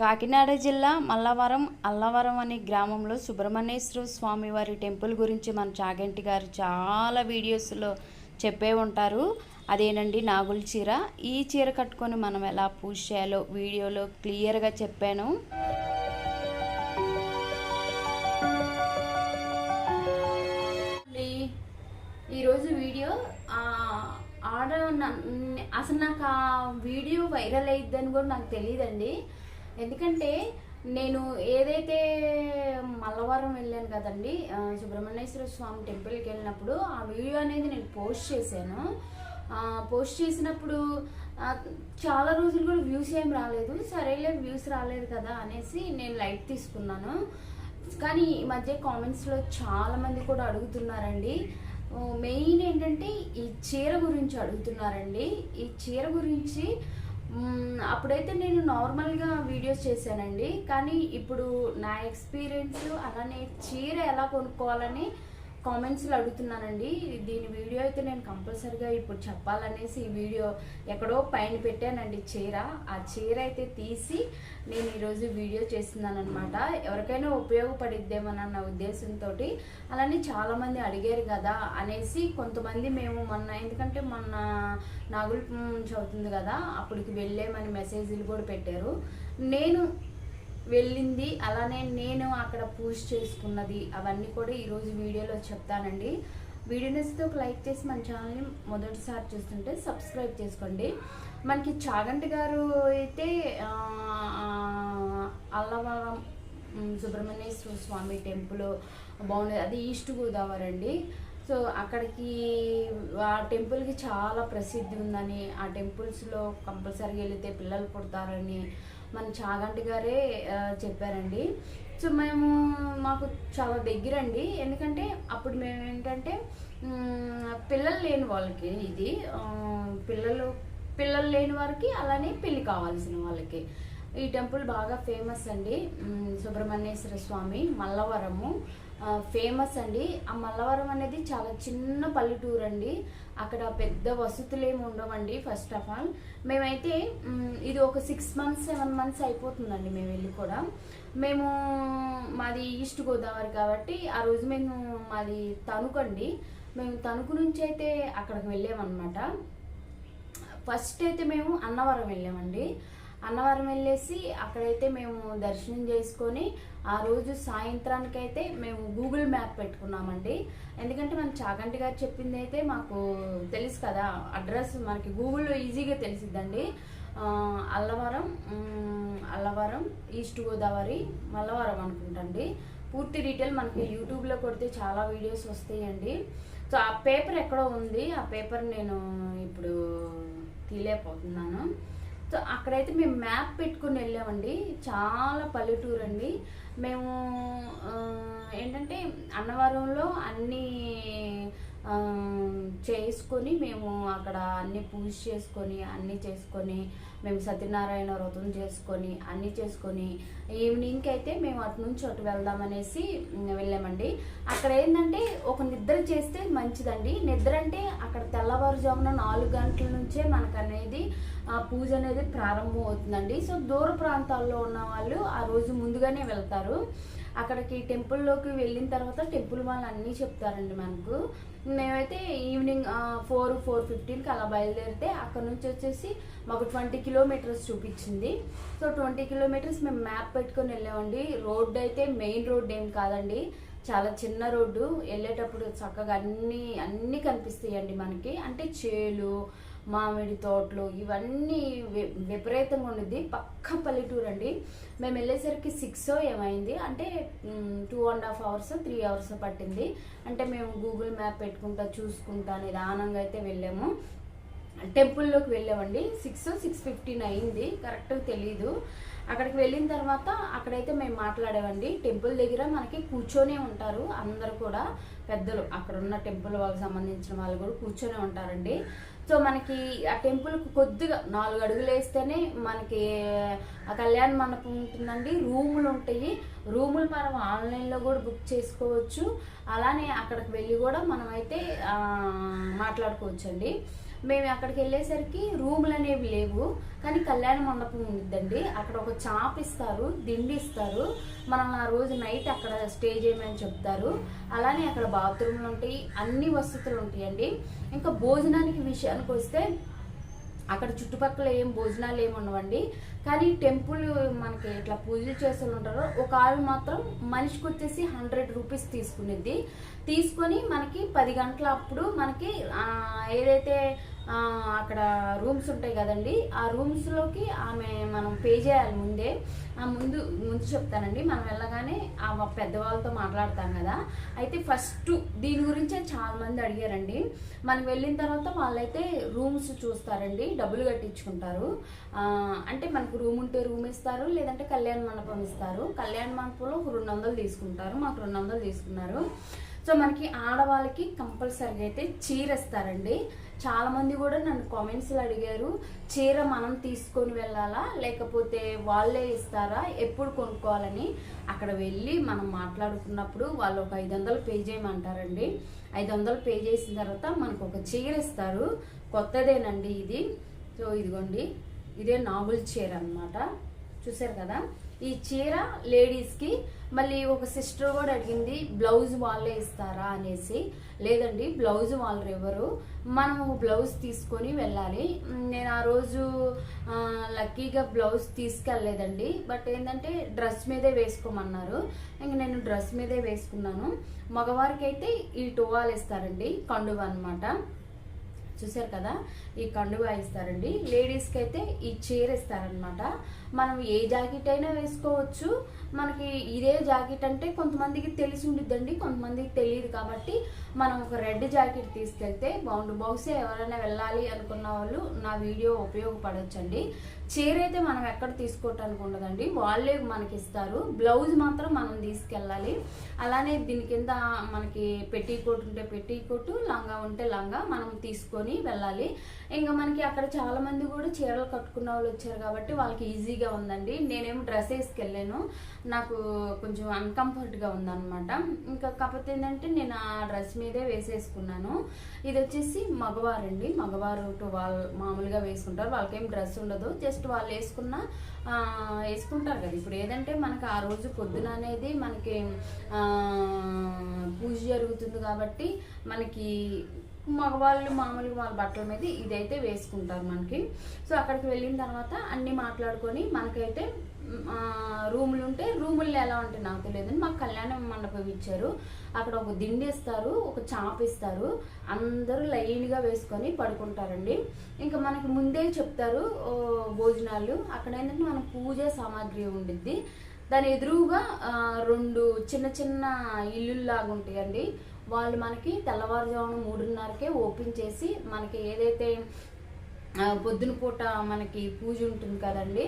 కాకినాడ జిల్లా మల్లవరం అల్లవరం అనే గ్రామంలో సుబ్రహ్మణ్యేశ్వర స్వామి వారి టెంపుల్ గురించి మన చాగంటి గారు చాలా వీడియోస్లో చెప్పే ఉంటారు. అదేనండి నాగుల చీర. ఈ చీర కట్టుకొని మనం ఎలా పూజ చేయాలో వీడియోలో క్లియర్గా చెప్పాను. ఈరోజు వీడియో ఆడ అసలు నాకు ఆ వీడియో వైరల్ అయ్యిద్దని కూడా నాకు తెలియదండి. ఎందుకంటే నేను ఏదైతే మల్లవరం వెళ్ళాను కదండి సుబ్రహ్మణ్యేశ్వర స్వామి టెంపుల్కి వెళ్ళినప్పుడు ఆ వీడియో అనేది నేను పోస్ట్ చేశాను. పోస్ట్ చేసినప్పుడు చాలా రోజులు కూడా వ్యూస్ ఏం రాలేదు. సరేలే వ్యూస్ రాలేదు కదా అనేసి నేను లైట్ తీసుకున్నాను. కానీ ఈ మధ్య కామెంట్స్లో చాలామంది కూడా అడుగుతున్నారండి. మెయిన్ ఏంటంటే ఈ చీర గురించి అడుగుతున్నారండి. ఈ చీర గురించి అప్పుడైతే నేను నార్మల్గా వీడియోస్ చేశానండి. కానీ ఇప్పుడు నా ఎక్స్పీరియన్స్ అలానే చీర ఎలా కొనుక్కోవాలని కామెంట్స్లో అడుగుతున్నానండి. దీని వీడియో అయితే నేను కంపల్సరిగా ఇప్పుడు చెప్పాలనేసి ఈ వీడియో ఎక్కడో పైన పెట్టానండి చీర. ఆ చీర అయితే తీసి నేను ఈరోజు వీడియో చేస్తున్నాను అనమాట ఎవరికైనా ఉపయోగపడిద్దేమోనన్న ఉద్దేశంతో అలానే చాలామంది అడిగారు కదా అనేసి కొంతమంది మేము మొన్న ఎందుకంటే మొన్న నాగుల నుంచి అవుతుంది కదా అప్పటికి వెళ్ళేమని మెసేజ్లు కూడా పెట్టారు. నేను వెళ్ళింది. అలానే నేను అక్కడ పూజ చేసుకున్నది. అవన్నీ కూడా ఈరోజు వీడియోలో చెప్తానండి. వీడియో నచ్చితే ఒక లైక్ చేసి మన ఛానల్ని మొదటిసారి చూస్తుంటే సబ్స్క్రైబ్ చేసుకోండి. మనకి చాగంటి గారు అయితే అల్లవరం సుబ్రహ్మణ్యేశ్వర స్వామి టెంపుల్ బాగుంది. అది ఈస్ట్ గోదావరి అండి. సో అక్కడికి ఆ టెంపుల్కి చాలా ప్రసిద్ధి ఉందని ఆ టెంపుల్స్లో కంపల్సరీగా వెళితే పిల్లలు పుడతారని మన చాగంటి గారే చెప్పారండి. సో మేము మాకు చాలా దగ్గరండి. ఎందుకంటే అప్పుడు మేము ఏంటంటే పిల్లలు లేని వాళ్ళకి ఇది పిల్లలు పిల్లలు లేని వారికి అలానే పెళ్ళి కావాల్సిన వాళ్ళకి. ఈ టెంపుల్ బాగా ఫేమస్ అండి. సుబ్రహ్మణ్యేశ్వర స్వామి మల్లవరము ఫేమస్ అండి. ఆ మల్లవరం అనేది చాలా చిన్న పల్లెటూరు అండి. అక్కడ పెద్ద వసతులు ఏమి ఉండవండి ఫస్ట్ ఆఫ్ ఆల్ మేమైతే ఇది ఒక సిక్స్ మంత్స్ సెవెన్ మంత్స్ అయిపోతుందండి మేము వెళ్ళి కూడా. మేము మాది ఈస్ట్ గోదావరి కాబట్టి ఆ రోజు మేము మాది తణుకు అండి. మేము తణుకు నుంచి అయితే అక్కడికి వెళ్ళామన్నమాట. ఫస్ట్ అయితే మేము అన్నవరం వెళ్ళామండి. అన్నవరం వెళ్ళేసి అక్కడైతే మేము దర్శనం చేసుకొని ఆ రోజు సాయంత్రానికి అయితే మేము గూగుల్ మ్యాప్ పెట్టుకున్నామండి. ఎందుకంటే మన చాగంటి గారు చెప్పింది అయితే మాకు తెలుసు కదా అడ్రస్ మనకి గూగుల్లో ఈజీగా తెలిసిద్దండి. అల్లవరం అల్లవరం ఈస్ట్ గోదావరి మల్లవరం అనుకుంటండి. పూర్తి డీటెయిల్ మనకి యూట్యూబ్లో కొడితే చాలా వీడియోస్ వస్తాయండి. సో ఆ పేపర్ ఎక్కడో ఉంది. ఆ పేపర్ నేను ఇప్పుడు తీలేకపోతున్నాను సో అక్కడైతే మేము మ్యాప్ పెట్టుకుని వెళ్ళామండి. చాలా పల్లెటూరు అండి మేము ఏంటంటే అన్నవరంలో అన్నీ చేసుకొని మేము అక్కడ అన్ని పూజ చేసుకొని అన్నీ చేసుకొని మేము సత్యనారాయణ వ్రతం చేసుకొని అన్నీ చేసుకొని ఈవినింగ్కి అయితే మేము అటు నుంచి అటు వెళ్దామనేసి వెళ్ళామండి. అక్కడ ఏంటంటే ఒక నిద్ర చేస్తే మంచిదండి. నిద్ర అంటే అక్కడ తెల్లవారుజామున నాలుగు గంటల నుంచే మనకు అనేది ఆ పూజ అనేది ప్రారంభం అవుతుందండి. సో దూర ప్రాంతాల్లో ఉన్న వాళ్ళు ఆ రోజు ముందుగానే వెళ్తారు. అక్కడికి టెంపుల్లోకి వెళ్ళిన తర్వాత టెంపుల్ వాళ్ళు అన్నీ చెప్తారండి మనకు. మేమైతే ఈవినింగ్ ఫోర్ ఫోర్ ఫిఫ్టీన్కి అలా బయలుదేరితే అక్కడ నుంచి వచ్చేసి మాకు ట్వంటీ కిలోమీటర్స్ చూపించింది. సో ట్వంటీ కిలోమీటర్స్ మేము మ్యాప్ పెట్టుకొని వెళ్ళామండి. రోడ్డు అయితే మెయిన్ రోడ్ ఏం కాదండి. చాలా చిన్న రోడ్డు. వెళ్ళేటప్పుడు చక్కగా అన్నీ అన్నీ కనిపిస్తాయండి మనకి. అంటే చేలు మామిడి తోటలు ఇవన్నీ విపరీతంగా ఉండిద్ది. పక్క పల్లెటూరు అండి మేము వెళ్ళేసరికి సిక్స్ ఏమైంది అంటే two and half hours three hours పట్టింది. అంటే మేము గూగుల్ మ్యాప్ పెట్టుకుంటా చూసుకుంటా నిదానంగా అయితే వెళ్ళాము. టెంపుల్లోకి వెళ్ళామండి. సిక్స్ సిక్స్ ఫిఫ్టీన్ అయింది. కరెక్ట్గా తెలీదు. అక్కడికి వెళ్ళిన తర్వాత అక్కడైతే మేము మాట్లాడామండి. టెంపుల్ దగ్గర మనకి కూర్చొనే ఉంటారు అందరు కూడా పెద్దలు. అక్కడ ఉన్న టెంపుల్ వాళ్ళకి సంబంధించిన వాళ్ళు కూడా కూర్చొనే ఉంటారండి. సో మనకి ఆ టెంపుల్కి కొద్దిగా నాలుగు అడుగులు వేస్తేనే మనకి ఆ కళ్యాణ మండపం ఉంటుందండి. రూములు ఉంటాయి. రూములు మనం ఆన్లైన్లో కూడా బుక్ చేసుకోవచ్చు. అలానే అక్కడికి వెళ్ళి కూడా మనమైతే మాట్లాడుకోవచ్చు మాట్లాడుకోవచ్చండి. మేము అక్కడికి వెళ్ళేసరికి రూములు అనేవి లేవు కానీ కళ్యాణ మండపం ఉందండి అక్కడ ఒక చాప్ ఇస్తారు దిండి ఇస్తారు. మనం ఆ రోజు నైట్ అక్కడ స్టే చేయమని చెప్తారు. అలానే అక్కడ బాత్రూమ్లు ఉంటాయి అన్ని వసతులు ఉంటాయండి. ఇంకా భోజనానికి విషయానికి వస్తే అక్కడ చుట్టుపక్కల ఏం భోజనాలు ఏమి ఉండవండి. కానీ టెంపుల్ మనకి ఇట్లా పూజలు చేస్తూ ఉంటారో ఒక ఆవిడ మాత్రం మనిషికి వచ్చేసి హండ్రెడ్ రూపీస్ తీసుకునేది తీసుకొని మనకి పది గంటల అప్పుడు మనకి ఏదైతే అక్కడ రూమ్స్ ఉంటాయి కదండి. ఆ రూమ్స్లోకి ఆమె మనం పే చేయాలి ముందే. ఆ ముందు ముందు చెప్తానండి. మనం వెళ్ళగానే ఆ పెద్దవాళ్ళతో మాట్లాడతాం కదా. అయితే ఫస్ట్ దీని గురించే చాలా మంది అడిగారండి. మనం వెళ్ళిన తర్వాత వాళ్ళైతే రూమ్స్ చూస్తారండి. డబ్బులు కట్టించుకుంటారు. అంటే మనకు రూమ్ ఉంటే రూమ్ ఇస్తారు లేదంటే కళ్యాణ మండపం ఇస్తారు. కళ్యాణ మండపంలో రెండు వందలు తీసుకుంటారు. మాకు రెండు వందలు తీసుకున్నారు. సో మనకి ఆడవాళ్ళకి కంపల్సరీగా అయితే చీర ఇస్తారండి. చాలామంది కూడా నన్ను కామెంట్స్లో అడిగారు చీర మనం తీసుకొని వెళ్ళాలా? లేకపోతే వాళ్ళే ఇస్తారా? ఎప్పుడు కొనుక్కోవాలని? అక్కడ వెళ్ళి మనం మాట్లాడుకున్నప్పుడు వాళ్ళు ఒక ఐదు వందలు పే చేయమంటారండి. ఐదు వందలు పే చేసిన తర్వాత మనకు ఒక చీర ఇస్తారు. కొత్తదేనండి ఇది. సో ఇదిగోండి ఇదే నాగుల్ చీర అన్నమాట. చూసారు కదా? ఈ చీర లేడీస్కి మళ్ళీ ఒక సిస్టర్ కూడా అడిగింది బ్లౌజ్ వాళ్ళే ఇస్తారా? అనేసి. లేదండి బ్లౌజ్ వాళ్ళు ఎవరు? మనము బ్లౌజ్ తీసుకొని వెళ్ళాలి. నేను ఆ రోజు లక్కీగా బ్లౌజ్ తీసుకెళ్ళలేదండి. బట్ ఏంటంటే డ్రెస్ మీదే వేసుకోమన్నారు. ఇంక నేను డ్రెస్ మీదే వేసుకున్నాను. మగవారికి అయితే ఈ టువాల్ ఇస్తారండి కండువ అనమాట చూసారు కదా? ఈ కండువా ఇస్తారండి లేడీస్కి అయితే ఈ చీర ఇస్తారనమాట మనం ఏ జాకెట్ అయినా వేసుకోవచ్చు. మనకి ఇదే జాకెట్ అంటే కొంతమందికి తెలిసి ఉండిద్దండి కొంతమందికి తెలియదు కాబట్టి మనం ఒక రెడ్ జాకెట్ తీసుకెళ్తే బౌండ్ బహుశా ఎవరైనా వెళ్ళాలి అనుకున్న వాళ్ళు నా వీడియో ఉపయోగపడొచ్చండి. చీర అయితే మనం ఎక్కడ తీసుకోవటానికి ఉండదండి. వాళ్ళే మనకి ఇస్తారు బ్లౌజ్ మాత్రం మనం తీసుకెళ్ళాలి. అలానే దీని కింద మనకి పెట్టి కోట్ ఉంటే పెట్టి కోటు లంగా ఉంటే లంగా మనం తీసుకొని వెళ్ళాలి. ఇంకా మనకి అక్కడ చాలా మంది కూడా చీరలు కట్టుకున్న వాళ్ళు వచ్చారు కాబట్టి వాళ్ళకి ఈజీగా ఉందండి. నేనేమో డ్రెస్ వేసుకెళ్ళాను. నాకు కొంచెం అన్కంఫర్ట్గా ఉందన్నమాట. ఇంకా కాకపోతే ఏంటంటే నేను ఆ డ్రెస్ మీదే వేసేసుకున్నాను. ఇది వచ్చేసి మగవారండి. మగవారు వాళ్ళు మామూలుగా వేసుకుంటారు. వాళ్ళకేం డ్రెస్ ఉండదు. జస్ట్ వాళ్ళు వేసుకున్న వేసుకుంటారు కదా. ఇప్పుడు ఏదంటే మనకి ఆ రోజు పొద్దున అనేది మనకి పూజ జరుగుతుంది కాబట్టి మనకి మగవాళ్ళు మామూలుగా వాళ్ళ బట్టల మీద ఇదైతే వేసుకుంటారు మనకి. సో అక్కడికి వెళ్ళిన తర్వాత అన్నీ మాట్లాడుకొని మనకైతే రూములు ఉంటే రూముల్లో ఎలా ఉంటాయి నాకు తెలియదని మాకు కళ్యాణ మండపం ఇచ్చారు. అక్కడ ఒక దిండి ఇస్తారు ఒక చాప ఇస్తారు. అందరూ లైన్గా వేసుకొని పడుకుంటారండి. ఇంకా మనకి ముందే చెప్తారు భోజనాలు. అక్కడ ఏంటంటే మన పూజ సామాగ్రి ఉండిద్ది. దాని ఎదురుగా రెండు చిన్న చిన్న ఇల్లుల్లాగా ఉంటాయండి వాళ్ళు మనకి తెల్లవారుజామున మూడున్నరకే ఓపెన్ చేసి మనకి ఏదైతే పొద్దున పూట మనకి పూజ ఉంటుంది కదండి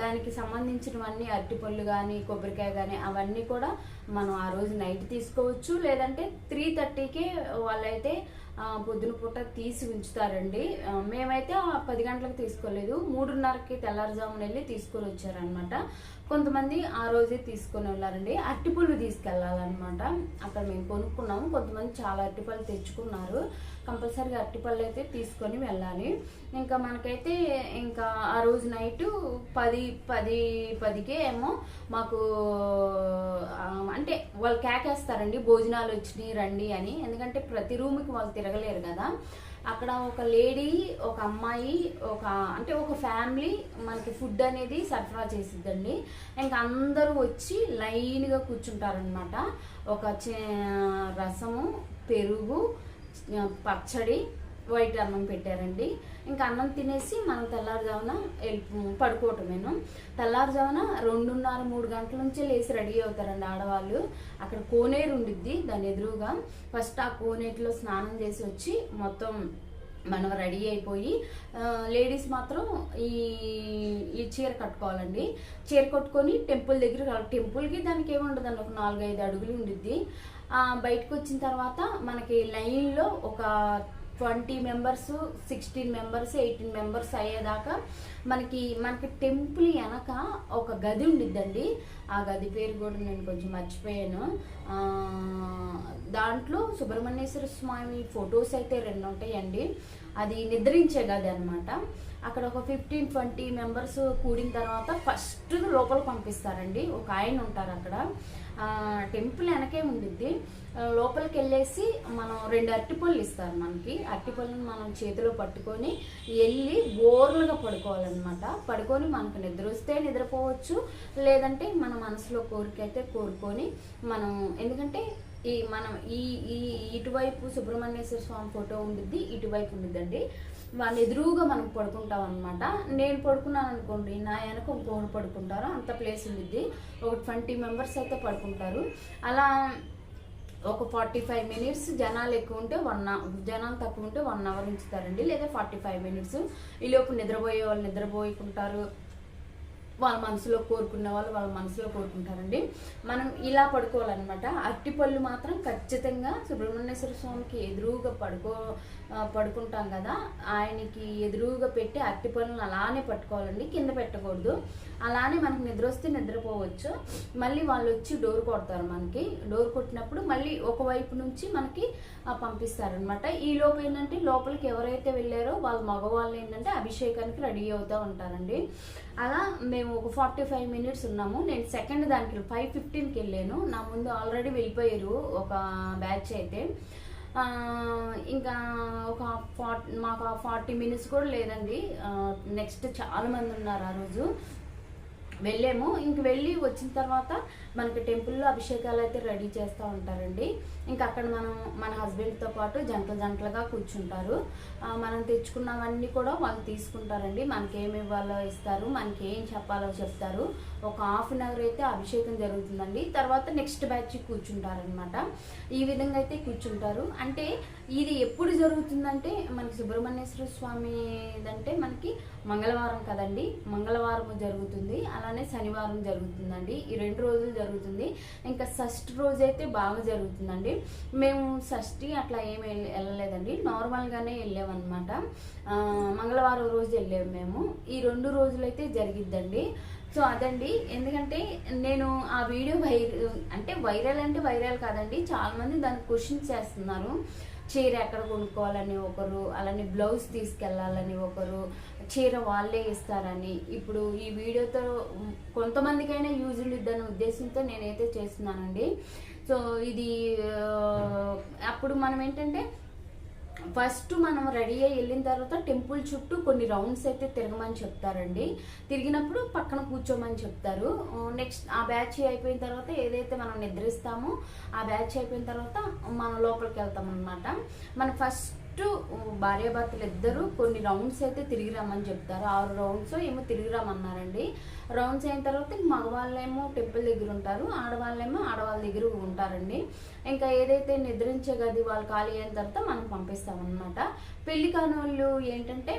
దానికి సంబంధించినవన్నీ అరటిపళ్ళు కానీ కొబ్బరికాయ కానీ అవన్నీ కూడా మనం ఆ రోజు నైట్ తీసుకోవచ్చు. లేదంటే త్రీ థర్టీకే వాళ్ళైతే పొద్దున పూట తీసి ఉంచుతారండి. మేమైతే పది గంటలకు తీసుకోలేదు. మూడున్నరకి తెల్లారుజామున వెళ్ళి తీసుకొని వచ్చారనమాట కొంతమంది ఆ రోజే తీసుకొని వెళ్ళారండి. అరటిపళ్ళు తీసుకెళ్ళాలన్నమాట. అక్కడ మేము కొనుక్కున్నాము. కొంతమంది చాలా అరటిపళ్ళు తెచ్చుకున్నారు. కంపల్సరీగా అరటిపళ్ళు అయితే తీసుకొని వెళ్ళాలి. ఇంకా మనకైతే ఇంకా ఆ రోజు నైట్ పది పది పదికే ఏమో మాకు అంటే వాళ్ళు కేకేస్తారండి. భోజనాలు వచ్చినాయి రండి అని. ఎందుకంటే ప్రతి రూమ్కి వాళ్ళు తిరగలేరు కదా. అక్కడ ఒక లేడీ ఒక అమ్మాయి ఒక అంటే ఒక ఫ్యామిలీ మనకి ఫుడ్ అనేది సరఫరా చేసిద్దండి. ఇంకా అందరూ వచ్చి లైన్గా కూర్చుంటారనమాట ఒక రసము పెరుగు పచ్చడి వైట్ అన్నం పెట్టారండి. ఇంకా అన్నం తినేసి మనం తెల్లారుజామున వెళ్ళి పడుకోవటమేను. తెల్లారుజామున రెండున్నర మూడు గంటల నుంచి లేచి రెడీ అవుతారండి ఆడవాళ్ళు. అక్కడ కోనేరు ఉండిద్ది దాని ఎదురుగా. ఫస్ట్ ఆ కోనేటిలో స్నానం చేసి వచ్చి మొత్తం మనం రెడీ అయిపోయి లేడీస్ మాత్రం ఈ ఈ చీర కట్టుకోవాలండి. చీర కట్టుకొని టెంపుల్ దగ్గర టెంపుల్కి దానికి ఏముండదండి ఒక నాలుగైదు అడుగులు ఉండిద్ది. బయటకు వచ్చిన తర్వాత మనకి లైన్లో ఒక twenty members sixteen members eighteen members అయ్యేదాకా మనకి మనకి టెంపుల్ వెనక ఒక గది ఉండిద్దండి. ఆ గది పేరు కూడా నేను కొంచెం మర్చిపోయాను. ఆ, దాంట్లో సుబ్రహ్మణ్యేశ్వర స్వామి ఫొటోస్ అయితే రెండు ఉంటాయండి. అది నిద్రించే గది అనమాట అక్కడ ఒక ఫిఫ్టీన్ ట్వంటీ మెంబర్స్ కూడిన తర్వాత ఫస్ట్ లోపల పంపిస్తారండి. ఒక ఆయన ఉంటారు అక్కడ. టెంపుల్ వెనకే ఉండిద్ది. లోపలికి వెళ్ళేసి మనం రెండు అరటిపళ్ళు ఇస్తారు మనకి. అరటిపళ్ళని మనం చేతిలో పట్టుకొని వెళ్ళి బోర్లుగా పడుకోవాలన్నమాట. పడుకొని మనకు నిద్ర వస్తే నిద్రపోవచ్చు. లేదంటే మన మనసులో కోరిక అయితే కోరుకొని మనం ఎందుకంటే ఈ మనం ఈ ఈ ఇటువైపు సుబ్రహ్మణ్యేశ్వర స్వామి ఫోటో ఉండిద్ది ఇటువైపు ఉండిద్దండి. వాళ్ళు ఎదురుగా మనం పడుకుంటాం అనమాట నేను పడుకున్నాను అనుకోండి నా వెనక ఇంకోటి పడుకుంటారు అంత ప్లేస్ ఉండిద్ది. ఒక ట్వంటీ మెంబర్స్ అయితే పడుకుంటారు. అలా ఒక ఫార్టీ ఫైవ్ మినిట్స్ జనాలు ఎక్కువ ఉంటే వన్ జనాలు తక్కువ ఉంటే వన్ అవర్ ఉంచుతారండి లేదా ఫార్టీ ఫైవ్ మినిట్స్. ఈలోపు నిద్రపోయే వాళ్ళు నిద్రపోయకుంటారు వాళ్ళ మనసులో కోరుకున్న వాళ్ళు వాళ్ళ మనసులో కోరుకుంటారండి. మనం ఇలా పడుకోవాలన్నమాట. అరటిపళ్ళు మాత్రం ఖచ్చితంగా సుబ్రహ్మణ్యేశ్వర స్వామికి ఎదురుగా పడుకో పడుకుంటాం కదా. ఆయనకి ఎదురుగా పెట్టి అరటిపళ్ళను అలానే పట్టుకోవాలండి. కింద పెట్టకూడదు. అలానే మనకి నిద్ర వస్తే నిద్రపోవచ్చు. మళ్ళీ వాళ్ళు వచ్చి డోర్ కొడతారు మనకి. డోర్ కొట్టినప్పుడు మళ్ళీ ఒకవైపు నుంచి మనకి పంపిస్తారనమాట ఈ లోపు ఏంటంటే లోపలికి ఎవరైతే వెళ్ళారో వాళ్ళ మగవాళ్ళు ఏంటంటే అభిషేకానికి రెడీ అవుతూ ఉంటారండి. అలా మేము ఒక ఫార్టీ ఫైవ్ మినిట్స్ ఉన్నాము. నేను సెకండ్ దానికి ఫైవ్ ఫిఫ్టీన్కి వెళ్ళాను. నా ముందు ఆల్రెడీ వెళ్ళిపోయారు ఒక బ్యాచ్ అయితే. ఇంకా ఒక ఫార్టీ మాకు ఫార్టీ మినిట్స్ కూడా లేదండి. నెక్స్ట్ చాలామంది ఉన్నారు ఆ రోజు. వెళ్ళాము. ఇంక వెళ్ళి వచ్చిన తర్వాత మనకి టెంపుల్లో అభిషేకాలు అయితే రెడీ చేస్తూ ఉంటారండి. ఇంకా అక్కడ మనం మన హస్బెండ్తో పాటు జంటలు జంటలుగా కూర్చుంటారు. మనం తెచ్చుకున్నవన్నీ కూడా వాళ్ళు తీసుకుంటారండి. మనకేమి ఇవ్వాలో ఇస్తారు మనకి ఏం చెప్పాలో చెప్తారు. ఒక హాఫ్ అన్ అవర్ అయితే అభిషేకం జరుగుతుందండి. తర్వాత నెక్స్ట్ బ్యాచ్ కూర్చుంటారనమాట ఈ విధంగా అయితే కూర్చుంటారు. అంటే ఇది ఎప్పుడు జరుగుతుందంటే మనకి సుబ్రహ్మణ్యేశ్వర స్వామి అంటే మనకి మంగళవారం కదండి. మంగళవారం జరుగుతుంది. అలానే శనివారం జరుగుతుందండి. ఈ రెండు రోజులు జరుగుతుంది. ఇంకా షష్ట్ రోజు అయితే బాగా జరుగుతుందండి. మేము షష్ఠి అట్లా ఏమి వెళ్ళలేదండి. నార్మల్గానే వెళ్ళామన్నమాట. మంగళవారం రోజు వెళ్ళాము మేము. ఈ రెండు రోజులైతే జరిగిద్దండి. సో అదండి. ఎందుకంటే నేను ఆ వీడియో వైర్ అంటే వైరల్ అంటే వైరల్ కాదండి. చాలామంది దానికి క్వశ్చన్స్ చేస్తున్నారు. చీర ఎక్కడ కొనుక్కోవాలని ఒకరు అలానే బ్లౌజ్ తీసుకెళ్ళాలని ఒకరు చీర వాళ్ళే ఇస్తారని. ఇప్పుడు ఈ వీడియోతో కొంతమందికైనా యూజ్ ఉండిద్దనే ఉద్దేశంతో నేనైతే చేస్తున్నానండి. సో ఇది అప్పుడు మనం ఏంటంటే ఫస్ట్ మనం రెడీ అయ్యి వెళ్ళిన తర్వాత టెంపుల్ చుట్టూ కొన్ని రౌండ్స్ అయితే తిరగమని చెప్తారండి. తిరిగినప్పుడు పక్కన కూర్చోమని చెప్తారు. నెక్స్ట్ ఆ బ్యాచ్ అయిపోయిన తర్వాత ఏదైతే మనం నిద్రిస్తామో ఆ బ్యాచ్ అయిపోయిన తర్వాత మనం లోపలికి వెళ్తాం అనమాట మన ఫస్ట్ భార్యాభర్తలు ఇద్దరు కొన్ని రౌండ్స్ అయితే తిరిగి రమ్మని చెప్తారు. ఆరు రౌండ్స్ ఏమో తిరిగి రమ్మన్నారండి. రౌండ్స్ అయిన తర్వాత మగవాళ్ళేమో టెంపుల్ దగ్గర ఉంటారు. ఆడవాళ్ళేమో ఆడవాళ్ళ దగ్గర ఉంటారండి. ఇంకా ఏదైతే నిద్రించే గది వాళ్ళు ఖాళీ అయిన తర్వాత మనం పంపిస్తామన్నమాట. పెళ్ళి కాని వాళ్ళు ఏంటంటే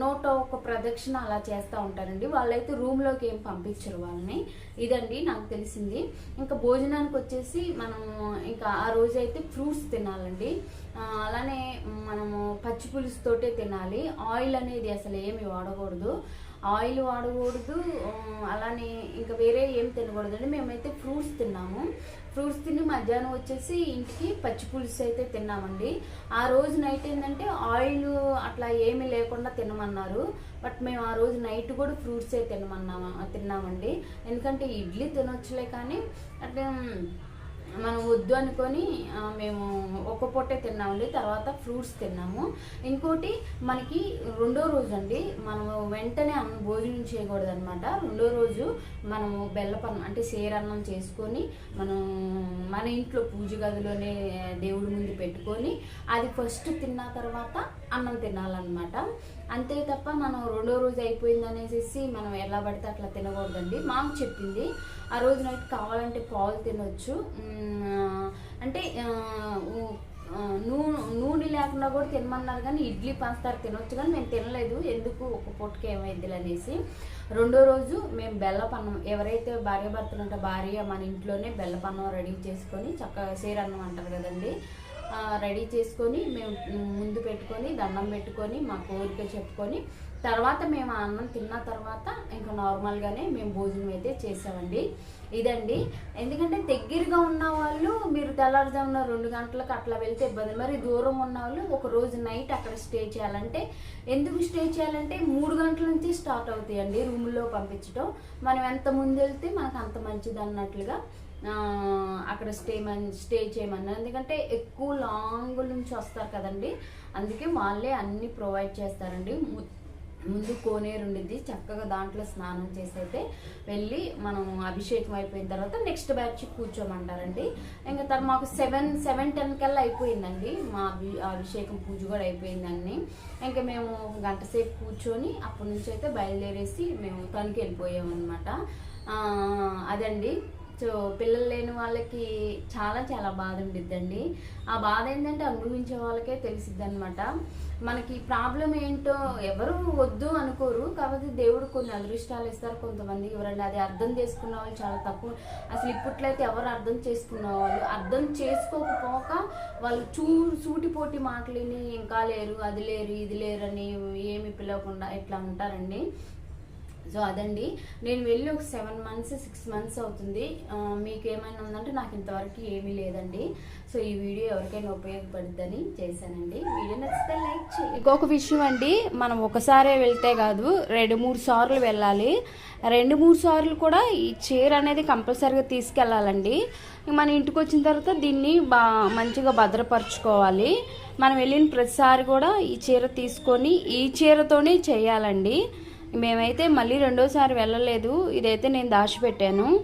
నోట ఒక ప్రదక్షిణ అలా చేస్తూ ఉంటారండి. వాళ్ళైతే రూమ్లోకి ఏం పంపించరు వాళ్ళని. ఇదండి నాకు తెలిసింది. ఇంకా భోజనానికి వచ్చేసి మనం ఇంకా ఆ రోజు అయితే ఫ్రూట్స్ తినాలండి. అలానే మనము పచ్చి పులుసుతోటే తినాలి. ఆయిల్ అనేది అసలు ఏమి వాడకూడదు. ఆయిల్ వాడకూడదు. అలానే ఇంకా వేరే ఏం తినకూడదండి. మేమైతే ఫ్రూట్స్ తిన్నాము. ఫ్రూట్స్ తిని మధ్యాహ్నం వచ్చేసి ఇంటికి పచ్చి పులుసు అయితే తిన్నామండి. ఆ రోజు నైట్ ఏంటంటే ఆయిల్ అట్లా ఏమీ లేకుండా తినమన్నారు. బట్ మేము ఆ రోజు నైట్ కూడా ఫ్రూట్సే తినమన్నాము తిన్నామండి. ఎందుకంటే ఇడ్లీ తినొచ్చులే కానీ అంటే మనం వద్దు అనుకొని మేము ఒక పొట్టే తిన్నామండి తర్వాత ఫ్రూట్స్ తిన్నాము. ఇంకోటి మనకి రెండో రోజు అండి మనం వెంటనే అన్నం భోజనం చేయకూడదు అనమాట రెండో రోజు మనము బెల్లపన్నం అంటే సేరన్నం చేసుకొని మనం మన ఇంట్లో పూజ గదిలోనే దేవుడి ముందు పెట్టుకొని అది ఫస్ట్ తిన్న తర్వాత అన్నం తినాలన్నమాట. అంతే తప్ప మనం రెండో రోజు అయిపోయింది అనేసి మనం ఎలా పడితే అట్లా తినకూడదండి. మాకు చెప్పింది ఆ రోజు నైట్ కావాలంటే పాలు తినొచ్చు. అంటే నూనె నూనె లేకుండా కూడా తినమన్నారు కానీ ఇడ్లీ పంచదార తినొచ్చు కానీ మేము తినలేదు. ఎందుకు? ఒక పొట్టుకి ఏమైంది అనేసి రెండో రోజు మేము బెల్లపన్నం ఎవరైతే భార్య భర్తలు ఉంటే భార్య మన ఇంట్లోనే బెల్లపన్నం రెడీ చేసుకొని చక్కగా సేరన్నం అంటారు కదండి రెడీ చేసుకొని మేము ముందు పెట్టుకొని దండం పెట్టుకొని మా కోరిక చెప్పుకొని తర్వాత మేము అన్నం తిన్న తర్వాత ఇంకా నార్మల్గానే మేము భోజనం అయితే చేసామండి. ఇదండి. ఎందుకంటే దగ్గరగా ఉన్న వాళ్ళు మీరు తెల్లారుజామున రెండు గంటలకు అట్లా వెళ్తే ఇబ్బంది. మరి దూరం ఉన్న వాళ్ళు ఒక రోజు నైట్ అక్కడ స్టే చేయాలంటే ఎందుకు స్టే చేయాలంటే మూడు గంటల నుంచి స్టార్ట్ అవుతాయండి రూమ్లో పంపించడం మనం ఎంత ముందు వెళ్తే మనకు అంత మంచిది అన్నట్లుగా అక్కడ స్టే మన్ స్టే చేయమన్నారు. ఎందుకంటే ఎక్కువ లాంగ్ నుంచి వస్తారు కదండి. అందుకే వాళ్ళే అన్నీ ప్రొవైడ్ చేస్తారండి. ముందు కోనేరు ఉండిద్ది. చక్కగా దాంట్లో స్నానం చేసి అయితే వెళ్ళి మనం అభిషేకం అయిపోయిన తర్వాత నెక్స్ట్ బ్యాచ్ కూర్చోమంటారండి. ఇంకా తర్వాత మాకు సెవెన్ సెవెన్ టెన్ కల్లా అయిపోయిందండి. మా అభిషేకం పూజ కూడా అయిపోయిందండి. ఇంకా మేము గంట సేపు కూర్చొని అప్పటి నుంచి అయితే బయలుదేరేసి మేము తణుకు వెళ్ళిపోయామన్నమాట అదండి. సో పిల్లలు లేని వాళ్ళకి చాలా చాలా బాధ ఉండిద్దండి. ఆ బాధ ఏంటంటే అనుభవించే వాళ్ళకే తెలిసిద్ది అనమాట మనకి ప్రాబ్లం ఏంటో ఎవరు వద్దు అనుకోరు. కాకపోతే దేవుడు కొన్ని అదృష్టాలు ఇస్తారు కొంతమంది. ఎవరండి అది అర్థం చేసుకున్న వాళ్ళు చాలా తక్కువ అసలు ఇప్పట్లో అయితే ఎవరు అర్థం చేసుకున్న వాళ్ళు? అర్థం చేసుకోకపోక వాళ్ళు చూ సూటిపోటి మాటలని ఇంకా లేరు అది లేరు ఇది లేరని ఏమి పిలవకుండా ఇట్లా ఉంటారండి? సో అదండి. నేను వెళ్ళి ఒక సెవెన్ మంత్స్ సిక్స్ మంత్స్ అవుతుంది. మీకు ఏమైనా ఉందంటే నాకు ఇంతవరకు ఏమీ లేదండి. సో ఈ వీడియో ఎవరికైనా ఉపయోగపడుద్దని చేశానండి. వీడియో నచ్చితే లైక్ చేయండి. ఇంకొక విషయం అండి మనం ఒకసారే వెళ్తే కాదు రెండు మూడు సార్లు వెళ్ళాలి. రెండు మూడు సార్లు కూడా ఈ చీర అనేది కంపల్సరీగా తీసుకెళ్ళాలండి. మన ఇంటికి వచ్చిన తర్వాత దీన్ని బా మంచిగా భద్రపరచుకోవాలి. మనం వెళ్ళిన ప్రతిసారి కూడా ఈ చీర తీసుకొని ఈ చీరతోనే చేయాలండి. మేమైతే మళ్ళీ రెండోసారి వెళ్ళలేదు. ఇదైతే నేను దాచిపెట్టాను.